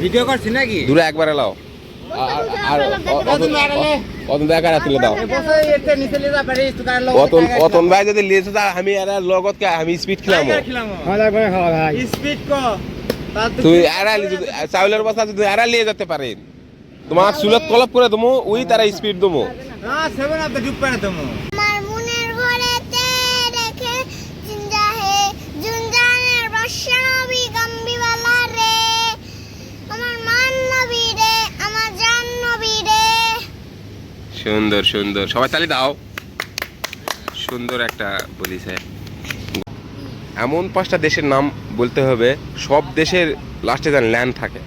Video করছি নাকি? দূরে একবারে লাও। আর- আর অতন দেখা তুলে দাও। অতন অতন ভাই যদি লিয়েছে তা আমি আর লগত আমি স্পিড খেলাম। স্পিড কো। তুই আড়াই চাউলের বস্তা লিয়ে যেতে পারেন তোমার চুলত কলপ করে দমু ওই তারা স্পিড দমু না সেভেন আপ ডুব পারে তুমি সুন্দর সুন্দর। সবাই তালি দাও। সুন্দর একটা বলিছে। এমন পাঁচটা দেশের নাম বলতে হবে সব দেশের লাস্টে যেন ল্যান্ড থাকে।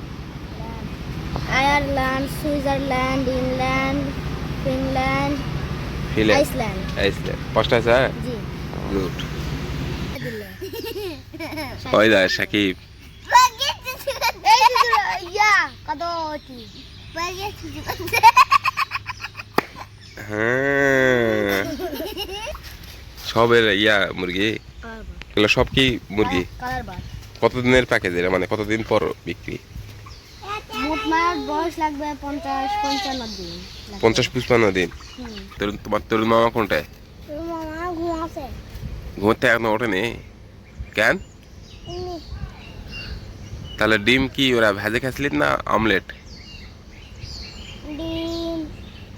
Ireland Switzerland England Finland Iceland. Iceland. পাঁচটা আছে? জি। গুড ওই দা সাকিব। ইয়া কদটি হ্যাঁ। সবের ইয়া মুরগি? এগুলো সব কি মুরগি? কতদিনের প্যাকেজ এটা মানে কতদিন পর বিক্রি? পঞ্চাশ পুষ্পান্ন দিন। তরুণ তোমার তরুণ মামা কোনটায়? ঘুমোতে এখনও ওঠেনি? কেন? তাহলে ডিম কি ওরা ভেজে খাইছিলি না অমলেট ডিম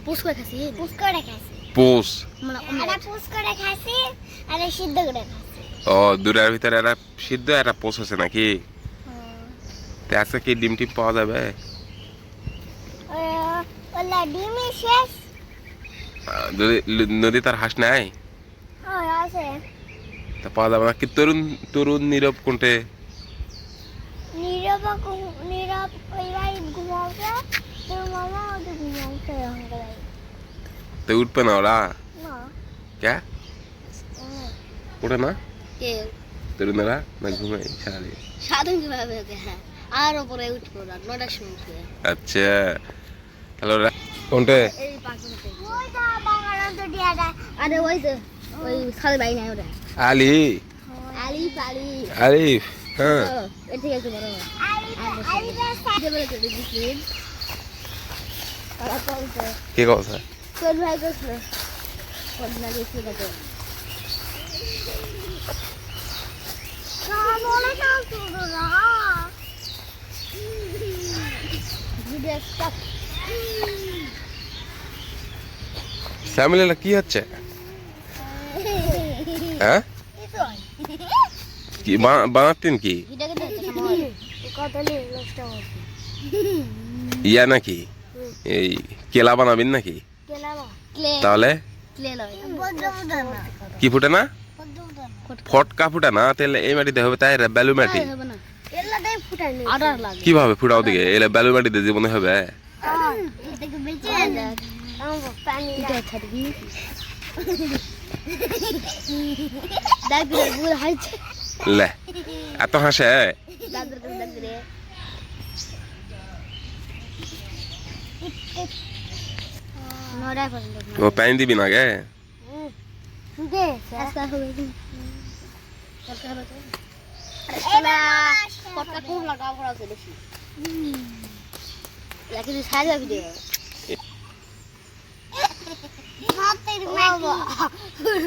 পুষ করে খাসি পুষ করে খাসি পোস মানে এটা পুষ করে খাসি আর এটা সিদ্ধ করে খাসি ও দুটার ভিতরে একটা সিদ্ধ একটা পোস আছে নাকি তো আজকে কি ডিম টিম পাওয়া যাবে ওলা ডিমই শেষ আহ, নদী- নদী তার হাঁস নাই হ্যাঁ আছে তা পাওয়া যাবে না কি তরুণ তরুণ নীরব কোনটে নীরব ঘু- নীরব ওই ভাই ঘুমাচ্ছে তোর মামা ওদের ঘুমাচ্ছে এখানকার তো উঠবে না ওরা কে ওঠে না কে তরুণেরা না ঘুমাই সারাদিন কীভাবে ওকে হ্যাঁ আর ওপরে উঠবো না নটার সময় আচ্ছা হ্যালো কোনটে আলি আলি পালি আরিফ হ্যাঁ কে কথা কোন ভাই করছিল কোন না গেছিল তো কামলে কাম শুরু না ভিডিও স্টপ ফ্যামিলি কি হচ্ছে হ্যাঁ কি বা- বানাতেন কি ভিডিও কে দেখতে কেমন কত নিয়ে নষ্ট হচ্ছে ইয়া নাকি এই কেলা বানাবেন নাকি কেলা না ক্লে তাহলে? কি ফুটে না ফটকা ফুটে না তাহলে এই মাটিতে হবে তাই ব্যালু মাটি। কীভাবে ফুটাও দিকে? এলে ব্যালু মাটিতে জীবনে হবে। লে এত হাসে? দাদুর কাছে লাগা পড়া আছে বেশি লাকি তুই সাইজ যাবি দে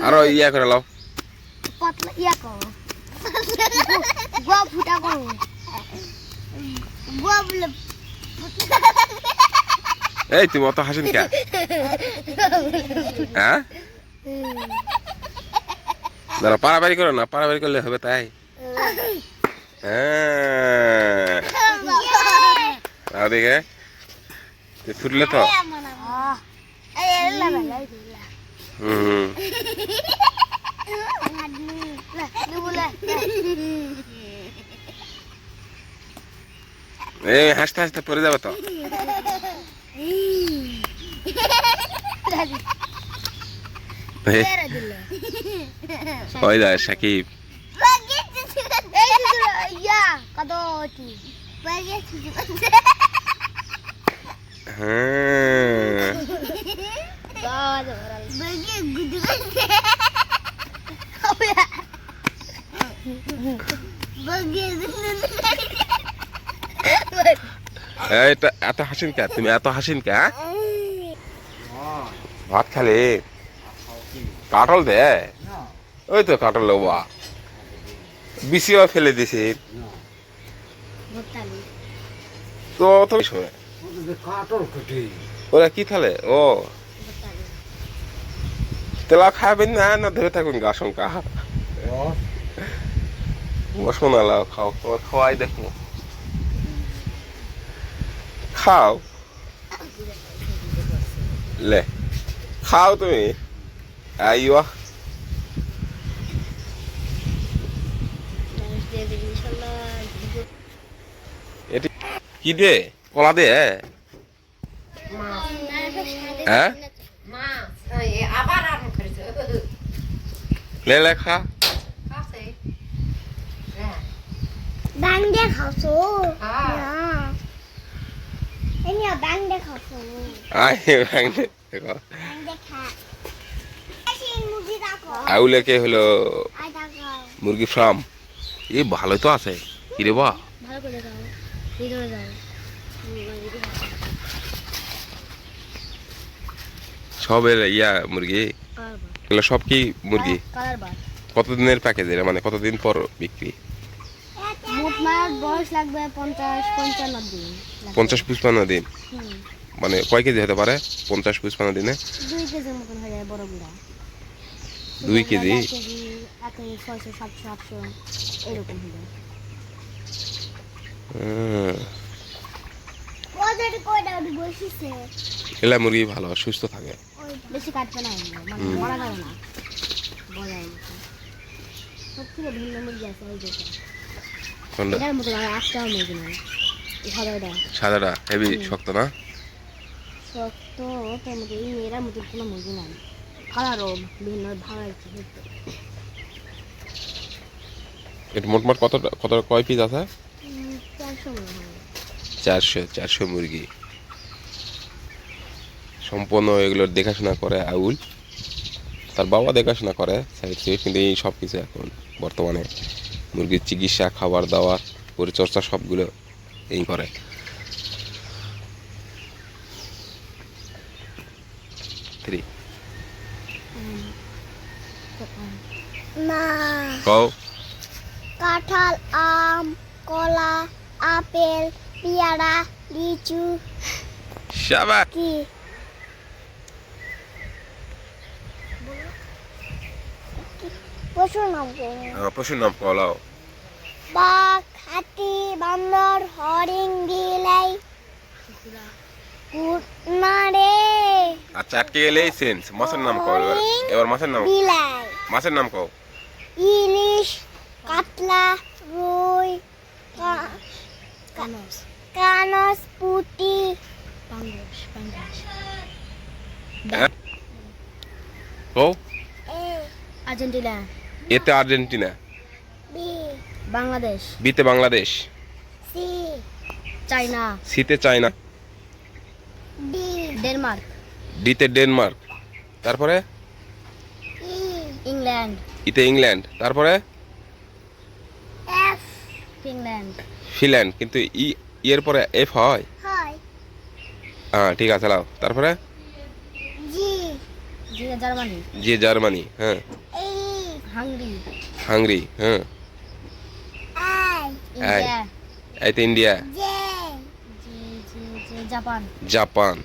আরও ইয়া করে লাও পাতলা ইয়া করো গোয়া ফুটা করো গোয়া বলে এই, তুমি অত হাসেন কে? হ্যাঁ? দাঁড়া পারাবাড়ি করো না পারাবাড়ি করলে হবে তাই। হ্যাঁ। দেখে ফুটলে তো? হুম। এই, হাসতে হাসতে পড়ে যাবে তো? ওই দা সাকিব। হ্যাঁ। এটা এত হাসিন কে? তুমি এত হাসিন কে হ্যাঁ? ভাত খালে? কাটল দে। ওই তো কাটল বা বিসিও ফেলে দিছে। তো তুমি শোনে ওরা কি খালে? ও। তেলা খাবেন না না ধরে থাকুন গা শঙ্কা বসোনালা খাও খাও, খাওয়াই দেখো। খাও লে খাও তুমি আইয়া এটি কি দে কলা দে হ্যাঁ আবার আরম্ভ করেছে লে লে খা কাছে ব্যাং দিয়ে খাওছো হ্যাঁ। ব্যাং ব্যাং দেখো। আউলে কে হলো? মুরগি ফার্ম? এ ভালোই তো আছে। বা? ভালো করে যাও। সবের ইয়া মুরগি? এগুলো সব কি মুরগি? কতদিনের প্যাকেজ এর? মানে কতদিন পর বিক্রি? বয়স লাগবে পঞ্চাশ পঞ্চান্ন দিন। পঞ্চাশ পুষ্পান্ন দিন? মানে কয় কেজি হতে পারে? পঞ্চাশ পুষ্পান্ন দিনে? দুই কেজির মতন হয়ে যায় বড় গুড়া। দুই কেজি? ছয়শো সাতশো আটশো এরকম হয়ে যায়। এলা মুরগি ভালো সুস্থ থাকে। বেশি কাটবে না মানে মরা যাবে না। বজায় ভিন্ন মুরগি আছে ওই কোনটা? সাদাটা। হেভি শক্ত না? শক্ত মতো কোনো মুরগি নাই। কালারও ভিন্ন ভালো এটা মোটমাট কত কত কয় পিস আছে? চারশো চারশো মুরগি। সম্পূর্ণ এগুলোর দেখাশোনা করে আউল। তার বাবা দেখাশোনা করে সাইড কিন্তু এই সব কিছু এখন বর্তমানে মুরগির চিকিৎসা খাবার দাবার পরিচর্যা সবগুলো এই করে। থ্রি না কও। কাঁঠাল আম কলা আপেল পেয়ারা লিচু। শাবা পশুর নাম করো। পশুর নাম কলাও বাঘ হাতি বান্দর হরিণ বিলাই। কুটনা রে। আচ্ছা আটকে গেলেই সেন্স মাছের নাম কও এবার। এবার মাছের নাম বিলাই। মাছের নাম কও। ইলিশ কাতলা রুই কানস। কানস পুটি। পাঙ্গাস পাঙ্গাস। হ্যাঁ? কও। আর্জেন্টিনা। এতে আর্জেন্টিনা? বি। বাংলাদেশ। বিতে বাংলাদেশ? সি। চায়না। সিতে চায়না? ডি। ডেনমার্ক। ডিতে ডেনমার্ক। তারপরে? ই। ইংল্যান্ড। ইতে ইংল্যান্ড। তারপরে? এফ। ফিনল্যান্ড। ফিনল্যান্ড। কিন্তু ই এর পরে এফ হয়? হয়। হ্যাঁ ঠিক আছে লাও তারপরে? জি। G Germany. যে জার্মানি। হ্যাঁ। এই হাঙ্গরি হাঙ্গরি হ্যাঁ আই আই। এইতে India J G G G Japan Japan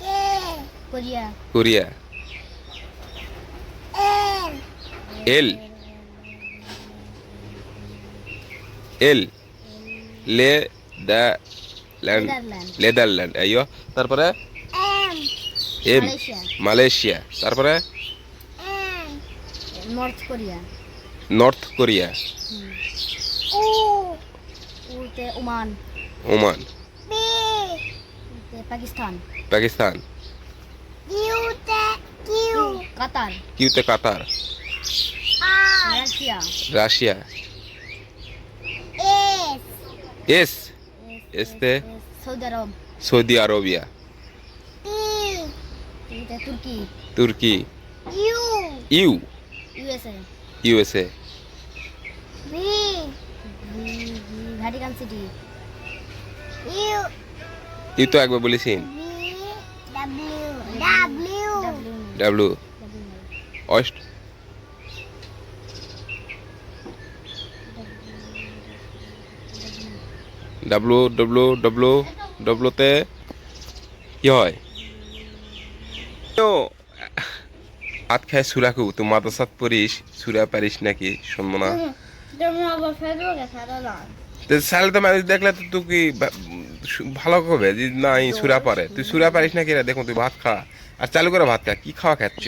K Korea Korea L L L লে দা ল্যান্ড নেদারল্যান্ড নেদারল্যান্ড আইয়ো তারপরে এম এম মালয়েশিয়া মালয়েশিয়া তারপরে M North Korea North Korea উ উতে ওমান। ওমান। উতে পাকিস্তান। পাকিস্তান। ইউতে Q. Qatar. কিউতে Qatar. Russia. Russia. S. S. এসতে Saudi Arab. Saudi Arabia. T. Turkey. Turkey. U. U. USA USA V Vatican City U E তো একবার বলেছেন B W W W অস্ট W W W ডাব্লুতে কি হয়? ও, হাত সুরা সুরাকু তুই মাদ্রাসাত পড়িস সুরা পারিস নাকি? শুনব না। সালে তো মানুষ দেখলে তো তুই কি ভালো হবে যে না এই সুরা পারে তুই সুরা পারিস নাকি রে? দেখুন তুই ভাত খা। আর চালু করে ভাত খা কি খাওয়া খাচ্ছ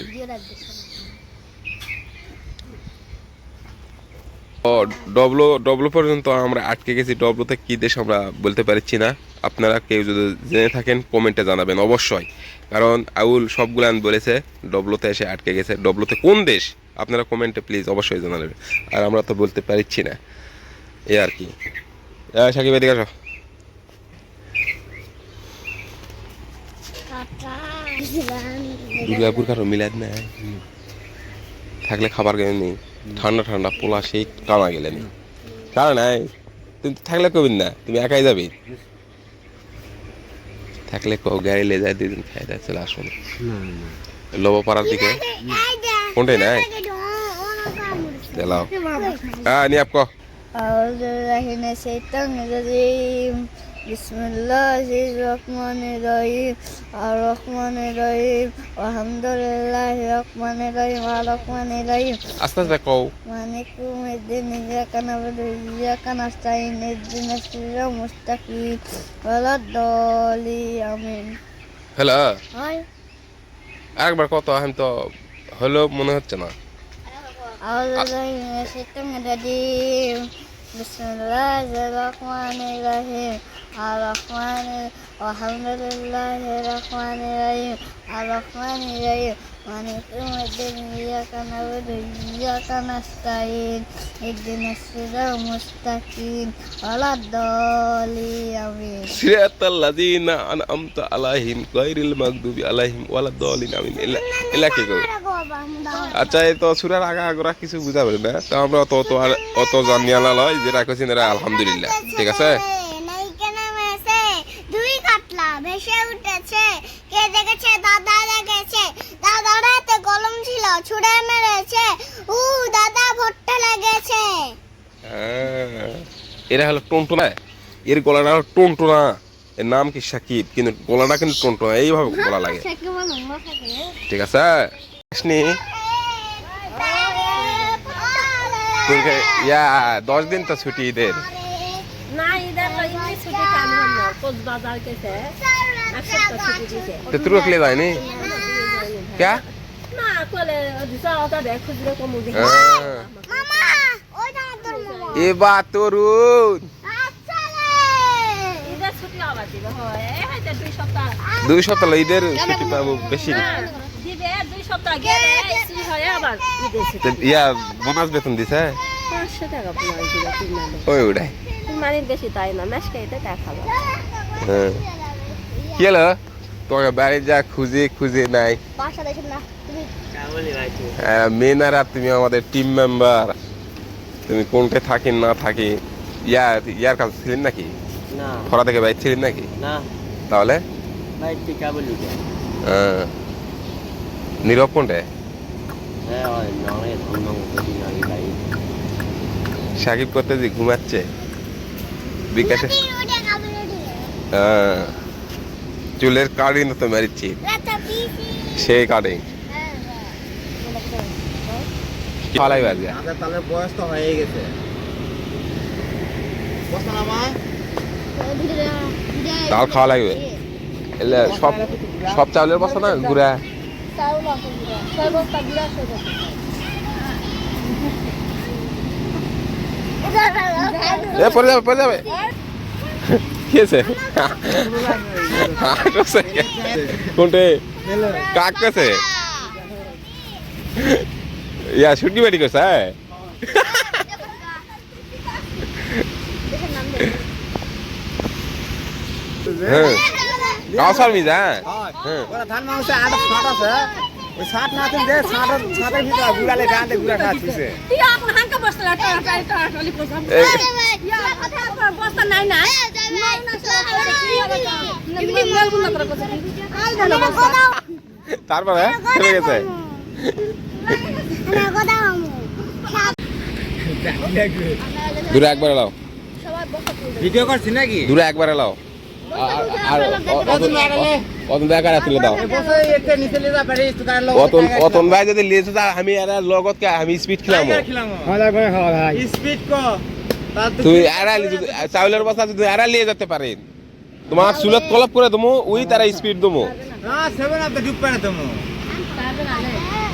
ও ডবলো ডবলো পর্যন্ত আমরা আটকে গেছি। ডবলোতে কি দেশ আমরা বলতে পারছি না। আপনারা কেউ যদি জেনে থাকেন, কমেন্টে জানাবেন অবশ্যই। কারণ আউল সবগুলান বলেছে, ডবলোতে এসে আটকে গেছে। ডবলোতে কোন দেশ? আপনারা কমেন্টে প্লিজ অবশ্যই জানাবেন। আর আমরা তো বলতে পারছি না। এ আর কি। সাকিব, এদিকে দুর্গাপুর কারও মিলাদ নাই। থাকলে খাবার গেলে নেই। ঠান্ডা ঠান্ডা, পোলা সেই টানা গেলে নেই কারণ নাই। তুমি থাকলে কবিন না। তুমি একাই যাবে। থাকলে কো গাড়ি লে যায় দুদিন খাই দেয় চলে আসুন লবপাড়ার দিকে কোনটাই নাই দেলাও হ্যাঁ নিয়ে আপ কো أعوذ بالله من الشيطان الرجيم একবার দলি আমিন। কত আহম তো হলো মনে হচ্ছে না। বিসমিল্লাহির রহমানির রহিম। الرحمن الرحيم الرحمن والحمد لله الرحمن الرحيم الرحمن الرحيم مالك يوم الدين إياك نعبد وإياك نستعين اهدنا الصراط المستقيم ولا الضالين آمين সিরাতাল লাযিনা আনআমতা আলাইহিম গায়রিল মাগদুবি আলাইহিম ওয়ালাদ-দালিন আমিন এলা এলা কি কই আচ্ছা এই তো সুরার আগা আগরা কিছু বুঝা পারি না তো আমরা অত অত আর অত জানিয়া না লয় যেটা কইছেন এরা আলহামদুলিল্লাহ ঠিক আছে ভেসে উঠেছে কে দেখেছে দাদা দেখেছে দাদার হাতে কলম ছিল ছুড়ে মেরেছে উ দাদা ভট্টা লেগেছে হ্যাঁ, এরা হলো টুনটুনা এর গলাটা হলো টুনটুনা এর নাম কি সাকিব কিন্তু গলাটা কিন্তু টুনটুনা এইভাবে গলা লাগে ঠিক আছে আসনি ইয়া দশ দিন তো ছুটি ঈদের তো তুই রকলে যায়নি? ক্যা? হ্যাঁ। মামা ওই দাঁড়া তোর মামা। এবার তরুণ। আচ্ছা হয় দুই সপ্তাহ। ঈদের ছুটি পাবো বেশি। না। না, দিবে দুই সপ্তাহ গেলে স্ত্রী হয় আবার ঈদের ছুটি। তো ইয়া বোনাস বেতন দিছে? ওই ওটাই তিন মানে বেশি তাই না? মেশ খাইতে টাকা হ্যাঁ। কি হলো? তোমাকে বাড়ি যা খুঁজে খুঁজে নাই। দেখেন না তুমি মেনারা তুমি আমাদের টিম মেম্বার তুমি কোনটা থাকি না থাকি ইয়া ইয়ার কাছে ছিলেন নাকি? না। খরা থেকে বাইর ছিলেন নাকি? না। তাহলে? হ্যাঁ। নীরব কোনটা? হ্যাঁ সাকিব করতে যে ঘুমাচ্ছে। বিকাশে। হ্যাঁ। চুলের কাটিং তো মারিচ্ছি রাতা পিসি। সেই কাটিং। ফালাই বাজে? তাহলে বয়স তো হয়ে গেছে। খাওয়া লাগবে। এলে সব সব চাউলের বস্তা না? গুড়া। এ, পড়ে যাবে পড়ে যাবে। কি আছে কোনটে? কাক কাছে ইয়া ছুটি বাড়ি করছে হ্যাঁ। হ্যাঁ। কাউসার মিজা হ্যাঁ। ধান মাংসে আট ষাট আছে। ওই ষাট না তুমি যে ষাট ষাটের ভিতরে গুড়ালে গাঁতে গুড়া খাচ্ছিছে তুই হাঙ্কা বসতে বস্তা নাই না করে করছে তারপরে চলে গেছে কথা দূরে একবার এলাও ভিডিও করছিস নাকি দূরে একবার এলাও আর অতন তুলে দাও? কার ভাই যদি লিয়েছে তা আমি লগত কে আমি স্পিড খেলাম স্পিড কো তুই এরা চাউলের বস্তা যদি এরা লিয়ে যেতে পারেন তোমার চুলত কলপ করে দমু ওই তারা স্পিড দমু না সেভেন আপ ডুব পারে তুমি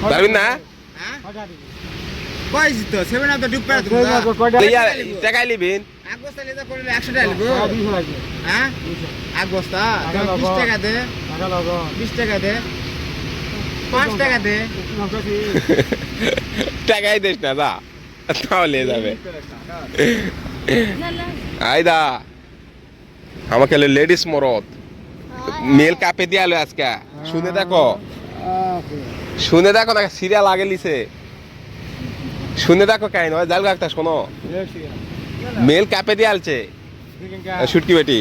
পারবেন না? হ্যাঁ? কইছি তো সেভেন আপ ডুব তুমি লইয়া লিবেন এক বস্তা করলে 100 টাকা লিবো হ্যাঁ এক বস্তা 20 টাকা দে। 20 টাকা দে। 5 টাকা দে। টাকাই দিস না যা। তাহলে যাবে। আইদা আমাকে লেডিস মরদ। মেল কাপে দিয়া আজকে। শুনে দেখো। শুনে দেখো না সিরিয়াল আগে লিছে শুনে দেখো কাই নয় জাল একটা শোনো। মেল কাপে দিয়ে আলছে। শুটকি বেটি।